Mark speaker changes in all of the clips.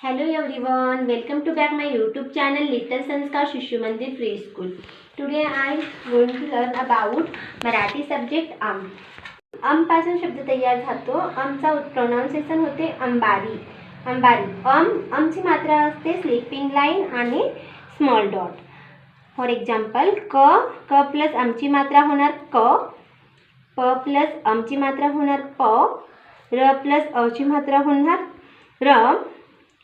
Speaker 1: Hello everyone welcome to back my YouTube channel little Sanskar Shishu Mandir free school today I going to learn about Marathi subject अम अमपासून शब्द तयार जातो अमचा pronunciation होते अंबारी अंबारी अम अमची मात्रा असते स्लीपिंग लाईन आणि स्मॉल डॉट फॉर एक्झाम्पल क क प्लस अमची मात्रा होणार क प प्लस अमची मात्रा होणार प र प्लस अची मात्रा होणार र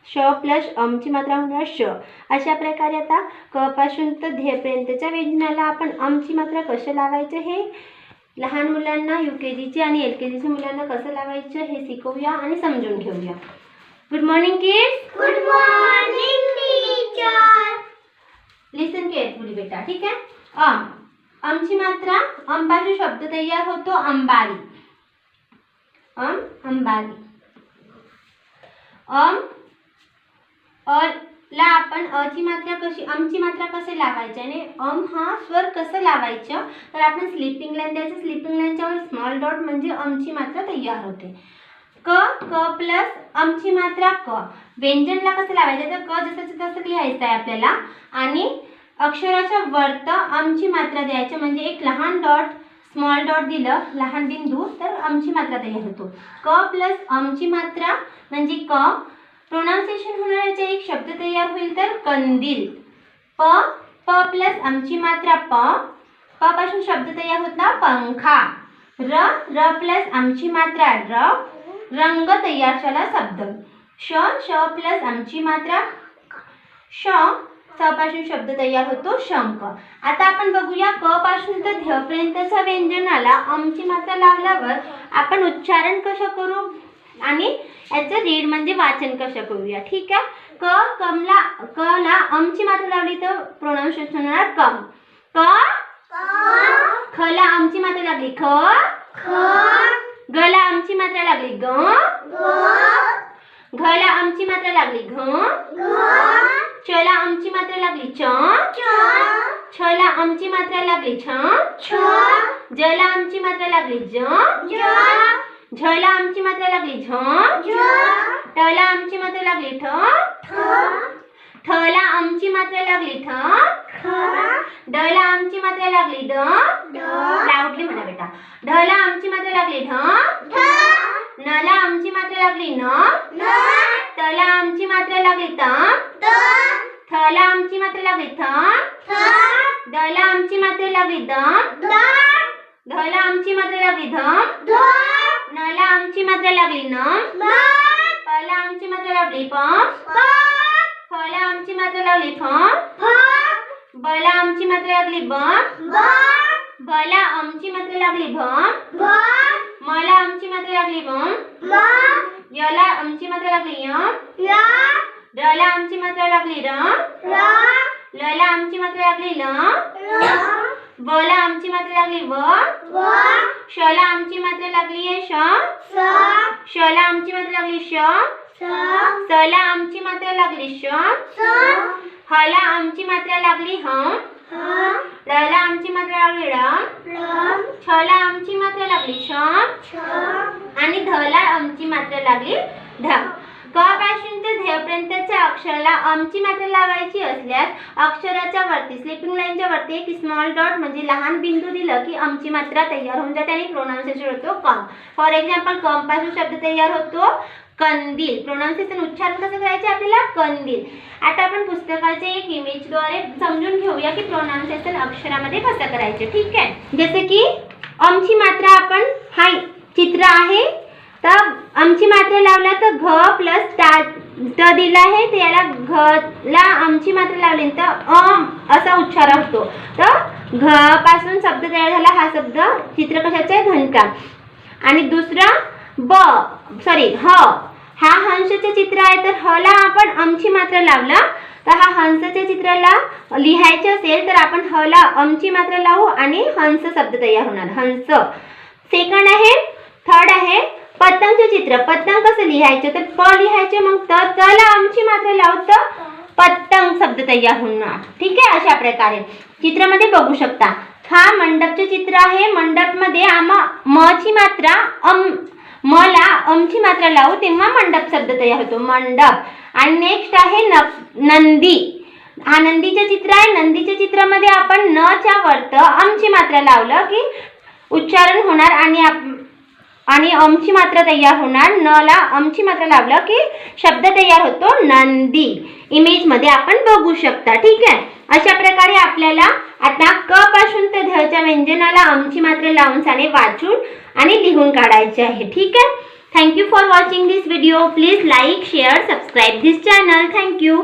Speaker 1: श प्लस अमची मात्रा होणार श. अशा प्रकारे आता क पासून तर ध्येपर्यंतच्या व्यंजनाला आपण अमची मात्रा कसं लावायचं हे लहान मुलांना यू के जीचे आणि एल के जीच्या मुलांना कसं लावायचं हे शिकवूया आणि समजून घेऊया. Good morning kids
Speaker 2: good morning teacher
Speaker 1: listen carefully बेटा ठीक आहे? अम अमची मात्रा अंबाशी शब्द तयार होतो अंबारी. अम अंबारी. अम अ ला आपण अची मात्रा कशी अमची मात्रा कसे लावायची आणि अम हा स्वर कसं लावायचं? तर आपण स्लिपिंग लाईन द्यायचं. स्लिपिंग लाईनच्या वर स्मॉल डॉट म्हणजे अमची मात्रा तयार होते. क क प्लस अमची मात्रा क. व्यंजनला कसं लावायचं? तर क जसं तसं लिहायचं आहे आपल्याला. आणि अक्षराच्या वर्त आमची मात्रा द्यायची. म्हणजे एक लहान डॉट स्मॉल डॉट दिलं लहान बिंदू तर आमची मात्रा तयार होतो. क प्लस आमची मात्रा म्हणजे क प्रोनाउन्सिएशन होणाऱ्याचा एक शब्द तयार होईल तर कंदील. प प प्लस आमची मात्रा प. प पासून शब्द तयार होता पंखा. र र प्लस आमची मात्रा र. रंग तयार झाला शब्द. श श प्लस आमची मात्रा श सपासून पासून शब्द तयार होतो शंख. आता आपण बघूया क पासून तर ध व्यंजनाला आमची मात्रा लावल्यावर आपण उच्चारण कसं करू? आणि याचं रीड म्हणजे वाचन कसं करूया? ठीक आहे? क कमला क ला अमची मात्रा लावली तर प्रोनाऊन्सिएशन होणार कम. क? ख ला आमची मात्रा लागली. ख? ग ला आमची मात्रा लागली. ग? घ ला आमची मात्रा लागली. घ? च ला आमची मात्रा लागली. च? छ ला आमची मात्रा लागली. छ? ज ला आमची मात्रा लागली. ज. झ ला आमची मात्रा लागली झ ट ला आमची मात्रा लागली ठ ठ ला आमची मात्रा लागली ठ ड ला आमची मात्रा लागली ड लाऊडली म्हणा बेटा ढ ला आमची मात्रा लागली ढ न ला आमची मात्रा लागली न त ला आमची मात्रा लागली त थ ला आमची मात्रा लागली थ द ला आमची मात्रा लागली द ध ला आमची मात्रा लागली ध न ला आमची मात्रा लागली न? प ला आमची मात्रा लागली प? फ ला आमची मात्रा लागली फ ब ला आमची मात्रा लागली ब? भ ला आमची मात्रा लागली भ म ला आमची मात्रा लागली म य ला आमची मात्रा लागली य? र ला आमची मात्रा लागली र? ल ला आमची मात्रा लागली ल? व ला आमची मात्रा लागली व? श ला आमची मात्रा लागली आहे श? श ला आमची मात्रा लागली श? स? ला आमची मात्रा लागली श? ह ला आमची मात्रा लागली ह? र ला आमची मात्रा लागली र? छ ला आमची मात्रा लागली छ? आणि ध ला आमची मात्रा लागली ढ? क पासून ते ध्येयपर्यंतच्या अक्षराला आमची मात्रा लावायची असल्यास अक्षराच्या वरती स्लिपिंग लाईनच्या वरती एक स्मॉल डॉट म्हणजे लहान बिंदू दिलं की आमची मात्रा तयार होऊन जाते आणि प्रोनाऊन्सिएशन होतो कम फॉर एक्झाम्पल कमपासून शब्द तयार होतो कंदील. प्रोनाऊन्सिएशन उच्चारण कसं करायचे आपल्याला? कंदील. आता आपण पुस्तकाचे एक इमेजद्वारे समजून घेऊया की प्रोनाऊन्सिएशन अक्षरामध्ये कसं करायचं ठीक आहे? जसं की आमची मात्रा आपण हा चित्र आहे तर आमची मात्रा लावला तर घ प्लस टा त दिला आहे तर याला घ ला आमची मात्रा लावली. तर अम असा उच्चार होतो. तर घ पासून शब्द तयार झाला हा शब्द चित्र कशाचा आहे? घंटा आणि दुसरं ब सॉरी ह. हा हंसचे चित्र आहे तर हला आपण आमची मात्रा लावला. तर हा हंसच्या चित्राला लिहायचे असेल तर आपण हला आमची मात्रा लावू आणि हंस शब्द तयार होणार. हंस. सेकंड आहे चित्र पतंग कसं लिहायचं तर प लिहायचे मग त चला आमची मात्र लावू तर पतंग शब्द तयार होणार. ठीक आहे? अशा प्रकारे. चित्रामध्ये बघू शकता. हा मंडपचे चित्र आहे. मंडपमध्ये आम्हा मची मात्रा अम मला अमची मात्रा लावू तेव्हा मंडप शब्द तयार होतो. मंडप. आणि नेक्स्ट आहे न नंदी. हा नंदीचे चित्र आहे. नंदीच्या चित्रामध्ये आपण न च्या वर्त अमची मात्रा लावलं की उच्चारण होणार आणि आणि अमची मात्रा तयार होणार. न ला अमची मात्रा लावलं की शब्द तयार होतो नंदी. इमेजमध्ये आपण बघू शकता ठीक आहे? अशा प्रकारे आपल्याला आता क पासून ते धच्या व्यंजनाला अमची मात्रा लावून साने वाचून आणि लिहून काढायचे आहे ठीक आहे? Thank you for watching this video please like share subscribe this channel thank you